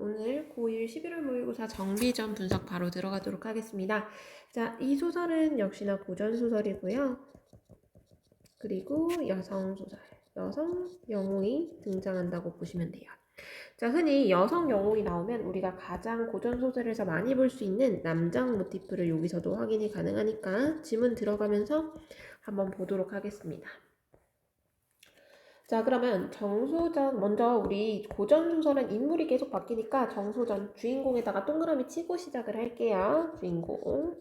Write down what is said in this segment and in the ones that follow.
오늘 고1 11월 모의고사 정비전 분석 바로 들어가도록 하겠습니다. 자, 이 소설은 역시나 고전 소설이고요. 그리고 여성 소설, 여성 영웅이 등장한다고 보시면 돼요. 자, 흔히 여성 영웅이 나오면 우리가 가장 고전 소설에서 많이 볼 수 있는 남장 모티프를 여기서도 확인이 가능하니까 지문 들어가면서 한번 보도록 하겠습니다. 자, 그러면 정소전, 먼저 우리 고전 소설은 인물이 계속 바뀌니까 정소전 주인공에다가 동그라미 치고 시작을 할게요. 주인공.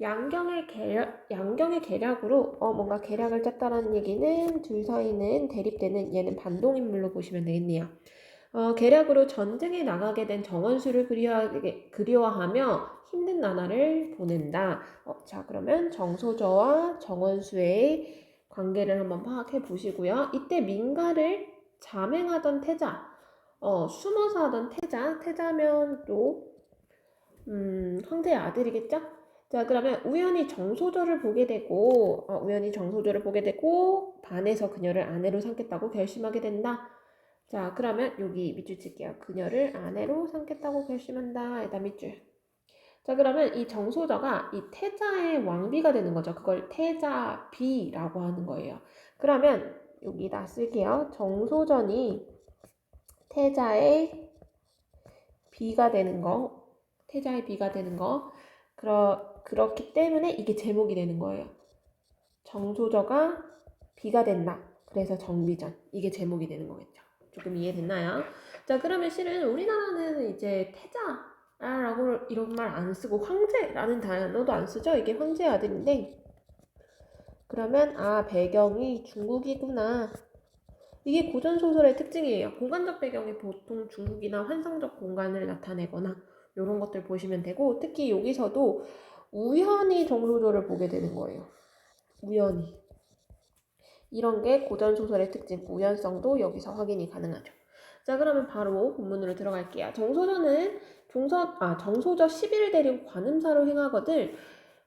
양경의 계략, 양경의 계략으로, 어, 뭔가 계략을 짰다라는 얘기는 둘 사이는 대립되는 얘는 반동 인물로 보시면 되겠네요. 어, 계략으로 전쟁에 나가게 된 정원수를 그리워하게, 그리워하며 힘든 나날을 보낸다. 어, 자, 그러면 정소저와 정원수의 관계를 한번 파악해 보시고요. 이때 민가를 잠행하던 태자, 어, 숨어서 하던 태자, 태자면 또, 음, 황제의 아들이겠죠? 자, 그러면 우연히 정소조를 보게 되고, 어, 우연히 정소조를 보게 되고, 반해서 그녀를 아내로 삼겠다고 결심하게 된다. 자, 그러면 여기 밑줄 칠게요. 그녀를 아내로 삼겠다고 결심한다. 일단 밑줄. 자, 그러면 이 정소저가 이 태자의 왕비가 되는 거죠. 그걸 태자비라고 하는 거예요. 그러면 여기다 쓸게요. 정소전이 태자의 비가 되는 거, 태자의 비가 되는 거. 그러, 그렇기 때문에 이게 제목이 되는 거예요. 정소저가 비가 된다. 그래서 정비전. 이게 제목이 되는 거겠죠. 조금 이해됐나요? 자, 그러면 실은 우리나라는 이제 태자, 라고 이런 말 안 쓰고 황제라는 단어도 안 쓰죠. 이게 황제의 아들인데 그러면 아 배경이 중국이구나. 이게 고전 소설의 특징이에요. 공간적 배경이 보통 중국이나 환상적 공간을 나타내거나 이런 것들 보시면 되고 특히 여기서도 우연히 정소조를 보게 되는 거예요. 우연히. 이런 게 고전 소설의 특징, 우연성도 여기서 확인이 가능하죠. 자, 그러면 바로 본문으로 들어갈게요. 정소조는 종서, 아, 정소저 10일 데리고 관음사로 행하거든.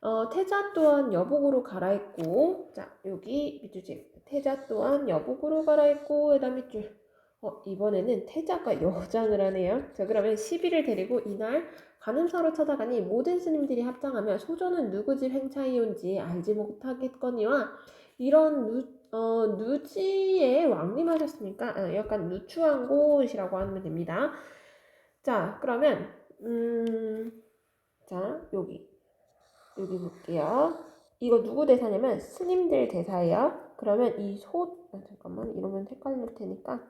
어, 태자 또한 여복으로 갈아입고, 자, 여기 밑줄 태자 또한 여복으로 갈아입고, 그다음 밑줄. 어, 이번에는 태자가 여장을 하네요. 자, 그러면 10일을 데리고 이날 관음사로 찾아가니 모든 스님들이 합장하며 소조는 누구 집 행차에 온지 알지 못하겠거니와 이런 누, 어, 누지에 왕림하셨으니까 아, 약간 누추한 곳이라고 하면 됩니다. 자, 그러면 음, 자 여기 여기 볼게요. 이거 누구 대사냐면 스님들 대사예요. 그러면 이 소, 아, 잠깐만 이러면 헷갈릴 테니까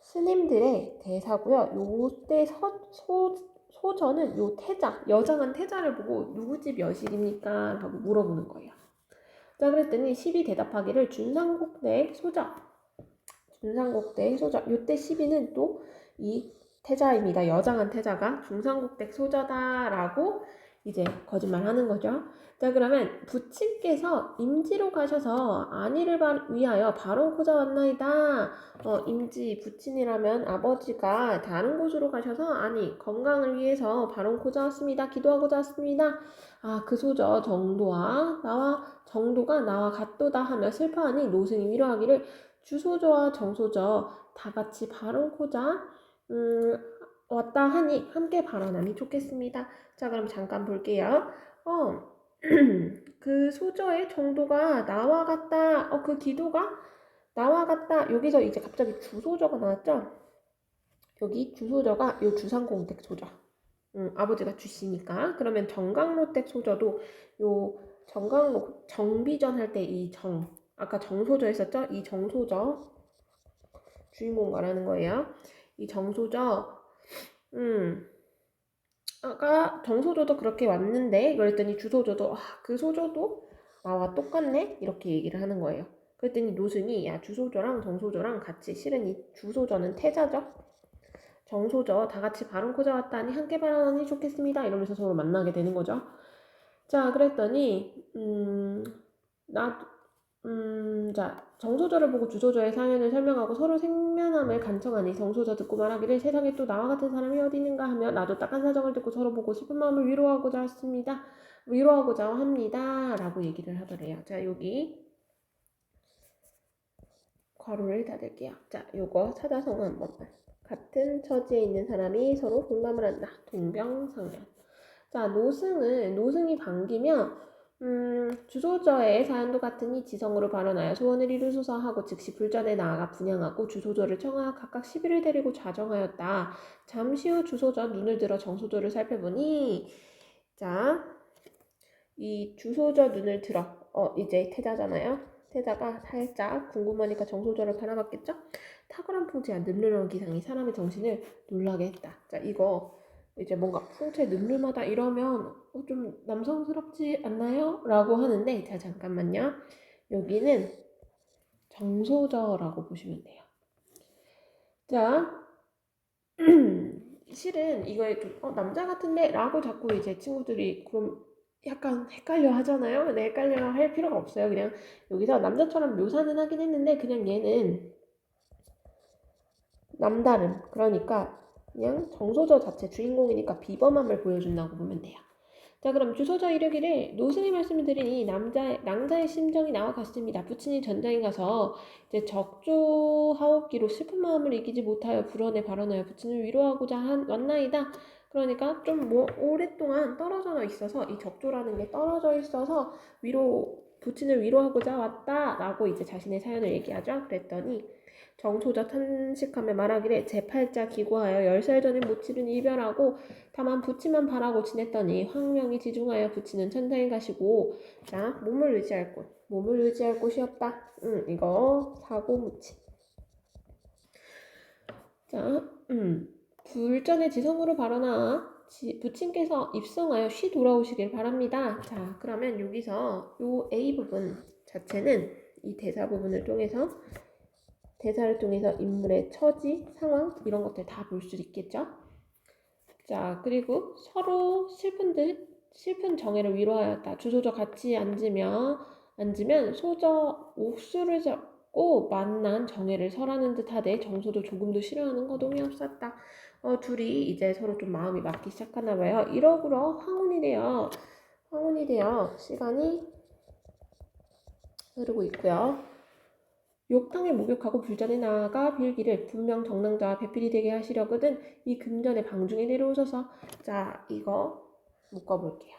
스님들의 대사고요. 요때 서, 소, 소저는 요 태자, 여장한 태자를 보고 누구 집 여식입니까? 라고 물어보는 거예요. 자, 그랬더니 12 대답하기를 준상국 대 소자. 준상국 대 소자. 요때 12는 또 이 태자입니다. 여장한 태자가 중상국 대 소자다라고 이제 거짓말 하는 거죠. 자, 그러면 부친께서 임지로 가셔서 안위를 위하여 바론코자 왔나이다. 어, 임지 부친이라면 아버지가 다른 곳으로 가셔서 아니 건강을 위해서 바론코자 왔습니다. 기도하고자 왔습니다. 아, 그 소저 정도와 나와 정도가 나와 같도다 하며 슬퍼하니 노승이 위로하기를 주소저와 정소저 다 같이 바론코자 음, 왔다 하니 함께 발언하니 좋겠습니다. 자, 그럼 잠깐 볼게요. 어, 그 소저의 정도가 나와 같다. 어, 그 기도가 나와 같다. 여기서 이제 갑자기 주소저가 나왔죠? 여기 주소저가 요 주상공택 소저. 음, 아버지가 주시니까. 그러면 정강로택 소저도 요 정강로 정비전 할 때 이 정, 아까 정소저 했었죠? 이 정소저 주인공 말하는 거예요. 이 정소저, 음, 아까 정소조도 그렇게 왔는데 그랬더니 주소조도 아, 그 소조도 나와 똑같네 이렇게 얘기를 하는 거예요. 그랬더니 노승이 야 주소조랑 정소조랑 같이 실은 이 주소조는 태자죠. 정소조 다 같이 발언코자 왔다니 함께 발언하니 좋겠습니다. 이러면서 서로 만나게 되는 거죠. 자 그랬더니 음 나 음, 자, 정소저를 보고 주소저의 사연을 설명하고 서로 생면함을 간청하니 정소저 듣고 말하기를 세상에 또 나와 같은 사람이 어디 있는가 하며 나도 딱한 사정을 듣고 서로 보고 슬픈 마음을 위로하고자 했습니다. 위로하고자 합니다. 라고 얘기를 하더래요. 자, 여기 괄호를 닫을게요. 자, 요거 찾아서 한번 같은 처지에 있는 사람이 서로 공감을 한다. 동병상련. 자, 노승은 노승이 반기며 음, 주소저의 사연도 같으니 지성으로 발언하여 소원을 이루소서 하고 즉시 불전에 나아가 분양하고 주소저를 청하여 각각 시비를 데리고 좌정하였다. 잠시 후 주소저 눈을 들어 정소조를 살펴보니 자, 이 주소저 눈을 들어 어 이제 태자잖아요. 태자가 살짝 궁금하니까 정소저를 바라봤겠죠? 탁월한 풍채와 늠름한 기상이 사람의 정신을 놀라게 했다. 자, 이거 이제 뭔가 풍채 늠름하다 이러면 어, 좀 남성스럽지 않나요? 라고 하는데 자 잠깐만요. 여기는 정소저라고 보시면 돼요. 자, 실은 이거에 좀 어, 남자 같은데 라고 자꾸 이제 친구들이 그럼 약간 헷갈려 하잖아요. 근데 헷갈려 할 필요가 없어요. 그냥 여기서 남자처럼 묘사는 하긴 했는데 그냥 얘는 남다름. 그러니까 그냥 정소저 자체 주인공이니까 비범함을 보여준다고 보면 돼요. 자 그럼 주소저 이르기를 노승의 말씀을 드리니 남자 낭자의 심정이 나와 같습니다. 부친이 전장에 가서 이제 적조하옵기로 슬픈 마음을 이기지 못하여 불언에 발언하여 부친을 위로하고자 한 왔나이다. 그러니까 좀 뭐 오랫동안 떨어져 있어서 이 적조라는 게 떨어져 있어서 위로 부친을 위로하고자 왔다 라고 이제 자신의 사연을 얘기하죠. 그랬더니 정소자 탄식하며 말하기를 제 팔자 기고하여 열 살 전에 모치를 이별하고 다만 부치만 바라고 지냈더니 황명이 지중하여 부치는 천장에 가시고 자 몸을 의지할 곳 몸을 의지할 곳이 없다. 음 이거 사고 무치. 자 음. 불전의 지성으로 발언하 지, 부친께서 입성하여 쉬 돌아오시길 바랍니다. 자, 그러면 여기서 요 A 부분 자체는 이 대사 부분을 통해서 대사를 통해서 인물의 처지, 상황 이런 것들 다 볼 수 있겠죠. 자, 그리고 서로 슬픈 듯 슬픈 정애를 위로하였다. 주소저 같이 앉으며 앉으면 소저 옥수를 잡 고 만난 정애를 설하는 듯하되 정소도 조금도 싫어하는 거동이 없었다. 어, 둘이 이제 서로 좀 마음이 맞기 시작하나 봐요. 이러고러 황혼이 되어 황혼이 되어 시간이 흐르고 있고요. 욕탕에 목욕하고 불전에 나아가 빌기를 분명 정랑자와 배필이 되게 하시려거든 이 금전의 방중에 내려오셔서 자 이거 묶어볼게요.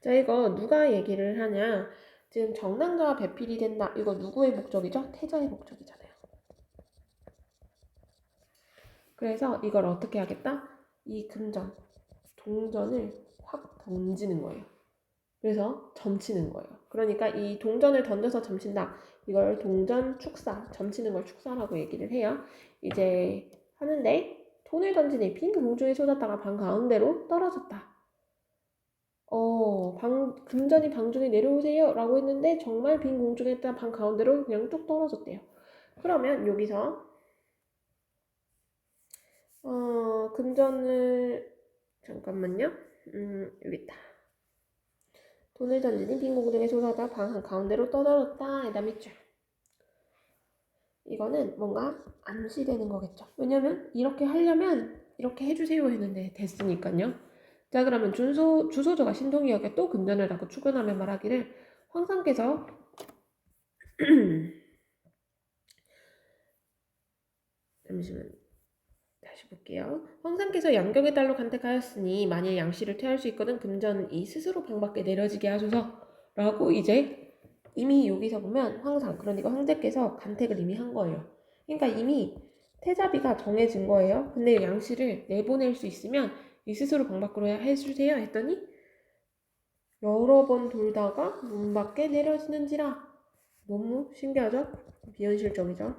자 이거 누가 얘기를 하냐 지금 정랑자와 배필이 된다 이거 누구의 목적이죠? 태자의 목적이잖아요. 그래서 이걸 어떻게 하겠다? 이 금전, 동전을 확 던지는 거예요. 그래서 점치는 거예요. 그러니까 이 동전을 던져서 점친다. 이걸 동전 축사, 점치는 걸 축사라고 얘기를 해요. 이제 하는데 돈을 던지니 빈 공중에 쏟았다가 방 가운데로 떨어졌다. 어, 방, 금전이 방중에 내려오세요 라고 했는데 정말 빈 공중에 있다 방 가운데로 그냥 뚝 떨어졌대요. 그러면 여기서 어, 금전을 잠깐만요. 음, 여기 있다. 돈을 던지니 빈 공중에 쏟아다 방한 가운데로 떠들었다. 에다 밑줄. 이거는 뭔가 암시되는 거겠죠. 왜냐면 이렇게 하려면 이렇게 해주세요 했는데 됐으니까요. 자 그러면 준소, 주소저가 신동이에게 또 금전을 닫고 출근하며 말하기를 황상께서 잠시만 다시 볼게요. 황상께서 양경의 딸로 간택하였으니 만일 양씨를 퇴할 수 있거든 금전이 스스로 방밖에 내려지게 하소서라고 이제 이미 여기서 보면 황상 그러니까 황제께서 간택을 이미 한 거예요. 그러니까 이미 태자비가 정해진 거예요. 근데 양씨를 내보낼 수 있으면 이 스스로 방 밖으로 해주세요 했더니 여러 번 돌다가 문 밖에 내려지는지라 너무 신기하죠? 비현실적이죠?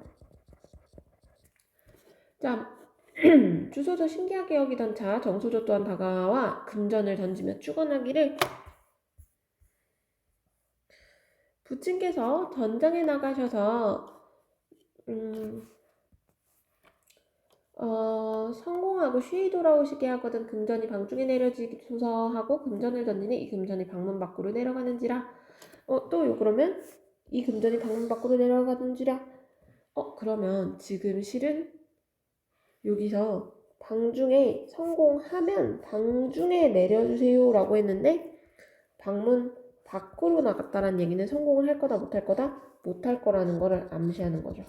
자, 주소저 신기하게 여기던 자 정소조 또한 다가와 금전을 던지며 축원하기를 부친께서 전장에 나가셔서 음, 어, 성공 하고 쉬이 돌아오시게 하거든 금전이 방중에 내려지소서 하고 금전을 던지니 이 금전이 방문 밖으로 내려가는지라 어, 또요 그러면 이 금전이 방문 밖으로 내려가는지라 어 그러면 지금 실은 여기서 방중에 성공하면 방중에 내려주세요라고 했는데 방문 밖으로 나갔다는 얘기는 성공을 할 거다 못할 거다 못할 거라는 거를 암시하는 거죠.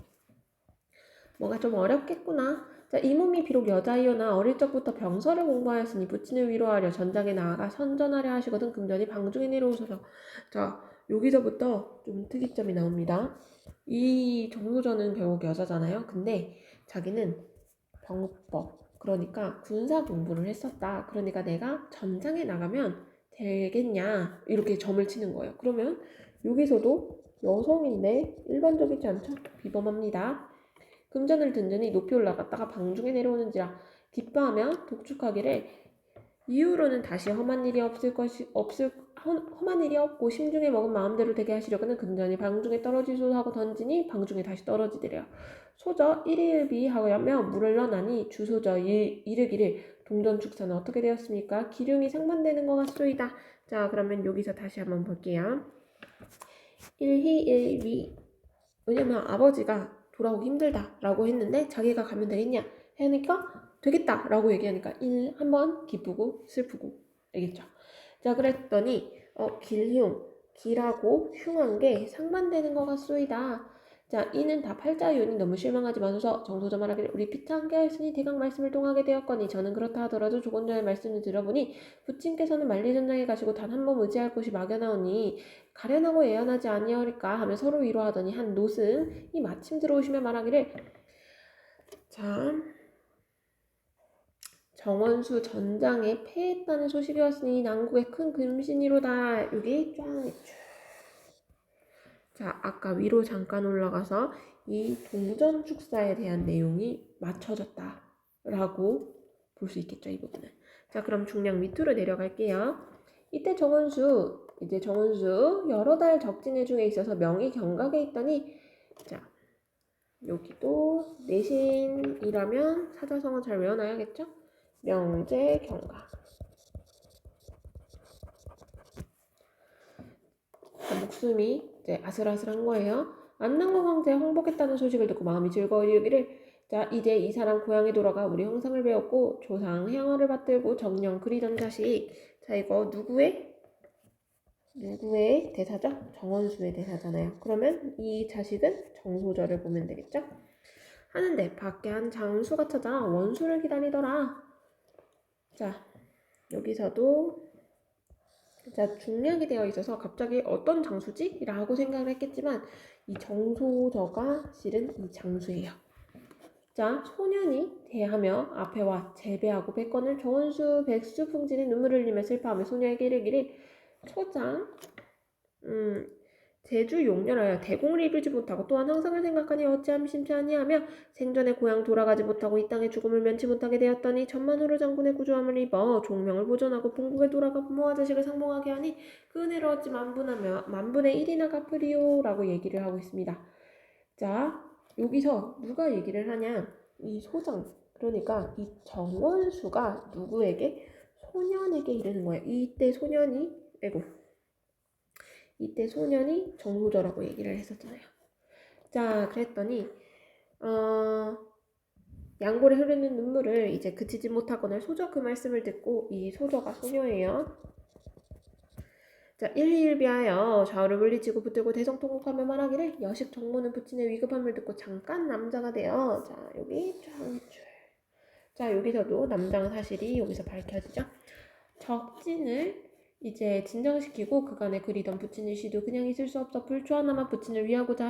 뭐가 좀 어렵겠구나. 자, 이 몸이 비록 여자이오나 어릴 적부터 병서를 공부하였으니 부친을 위로하려 전장에 나아가 선전하려 하시거든 금전이 방중에 내려오소서. 자, 여기서부터 좀 특이점이 나옵니다. 이 정소전은 결국 여자잖아요. 근데 자기는 병법, 그러니까 군사 공부를 했었다. 그러니까 내가 전장에 나가면 되겠냐 이렇게 점을 치는 거예요. 그러면 여기서도 여성인데 일반적이지 않죠? 비범합니다. 금전을 든든히 높이 올라갔다가 방중에 내려오는지라 기뻐하며 독축하기를 이후로는 다시 험한 일이 없을 것이 없을 험- 험한 일이 없고 심중에 먹은 마음대로 되게 하시려고는 금전이 방중에 떨어지소서 하고 던지니 방중에 다시 떨어지더래요. 소저 일일비 하며 물을 넣나니 주소저 일, 이르기를 동전축사는 어떻게 되었습니까? 기름이 상반되는 것 같소이다. 자 그러면 여기서 다시 한번 볼게요. 일희일비 왜냐면 아버지가 돌아오기 힘들다 라고 했는데 자기가 가면 되겠냐 하니까 되겠다 라고 얘기하니까 일 한 번 기쁘고 슬프고 알겠죠? 자 그랬더니 어 길흉 길하고 흉한 게 상반되는 것 같소이다. 자 이는 다 팔자이오니 너무 실망하지 마소서 정소저 말하기를 우리 피차 함께 하였으니 대강 말씀을 통하게 되었거니 저는 그렇다 하더라도 조건자의 말씀을 들어보니 부친께서는 만리전장에 가시고 단 한 번 의지할 곳이 막연하오니 가련하고 애연하지 아니하리까 하며 서로 위로하더니 한 노승이 마침 들어오시며 말하기를 자 정원수 전장에 패했다는 소식이 왔으니 난국에 큰 금신이로다 여기 쫙. 자 아까 위로 잠깐 올라가서 이 동전 축사에 대한 내용이 맞춰졌다라고 볼 수 있겠죠 이 부분은. 자 그럼 중량 밑으로 내려갈게요. 이때 정원수 이제 정원수 여러 달 적진회 중에 있어서 명이 경각에 있더니. 자 여기도 내신이라면 사자성어 잘 외워놔야겠죠? 명제 경각. 자, 목숨이 이제 아슬아슬한 거예요. 안남국 황제 항복했다는 소식을 듣고 마음이 즐거워지기를 자 이제 이 사람 고향에 돌아가 우리 형상을 배웠고 조상 향화를 받들고 정령 그리던 자식 자 이거 누구의 누구의 대사죠? 정원수의 대사잖아요. 그러면 이 자식은 정소절을 보면 되겠죠? 하는데 밖에 한 장수가 찾아 원수를 기다리더라. 자 여기서도 자 중략이 되어 있어서 갑자기 어떤 장수지? 라고 생각을 했겠지만 이 정소저가 실은 이 장수예요. 자 소년이 대하며 앞에 와 재배하고 백건을 정원수 백수 풍진이 눈물을 흘리며 슬퍼하며 소녀에게 이르기를 초장 음 제주 용렬하여 대공을 이루지 못하고 또한 항상을 생각하니 어찌함 심치 아니하며 생전에 고향 돌아가지 못하고 이 땅의 죽음을 면치 못하게 되었더니 천만호로 장군의 구조함을 입어 종명을 보존하고 본국에 돌아가 부모와 자식을 상봉하게 하니 그 은혜를 얻지 만분하며 만분의 일이나 갚으리오라고 얘기를 하고 있습니다. 자 여기서 누가 얘기를 하냐 이 소장 그러니까 이 정원수가 누구에게 소년에게 이르는 거예요. 이때 소년이 아이고 이때 소년이 정소저라고 얘기를 했었잖아요. 자, 그랬더니 어, 양볼에 흐르는 눈물을 이제 그치지 못하거늘 소저 그 말씀을 듣고 이 소저가 소녀예요. 자, 일일비하여 좌우를 물리치고 붙들고 대성통곡하며 말하기를 여식 정모는 부친의 위급함을 듣고 잠깐 남자가 되어 자 여기 쫙 줄. 자 여기서도 남장 사실이 여기서 밝혀지죠. 적진을 이제 진정시키고 그간에 그리던 부친의 시도 그냥 있을 수 없어 불초 하나마 부친을 위하고자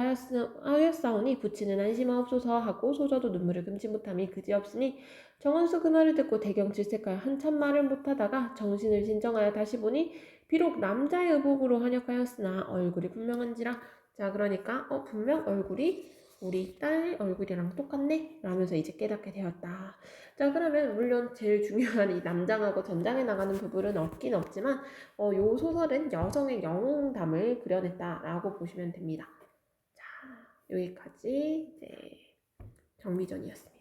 하였사오니 부친은 안심하옵소서 하고 소저도 눈물을 금치 못함이 그지없으니 정원수 그 말을 듣고 대경 질색하여 한참 말을 못하다가 정신을 진정하여 다시 보니 비록 남자의 의복으로 환역하였으나 얼굴이 분명한지라. 자 그러니까 어 분명 얼굴이 우리 딸 얼굴이랑 똑같네 라면서 이제 깨닫게 되었다. 자 그러면 물론 제일 중요한 이 남장하고 전장에 나가는 부분은 없긴 없지만 어, 요 소설은 여성의 영웅담을 그려냈다라고 보시면 됩니다. 자 여기까지 이제 정비전이었습니다.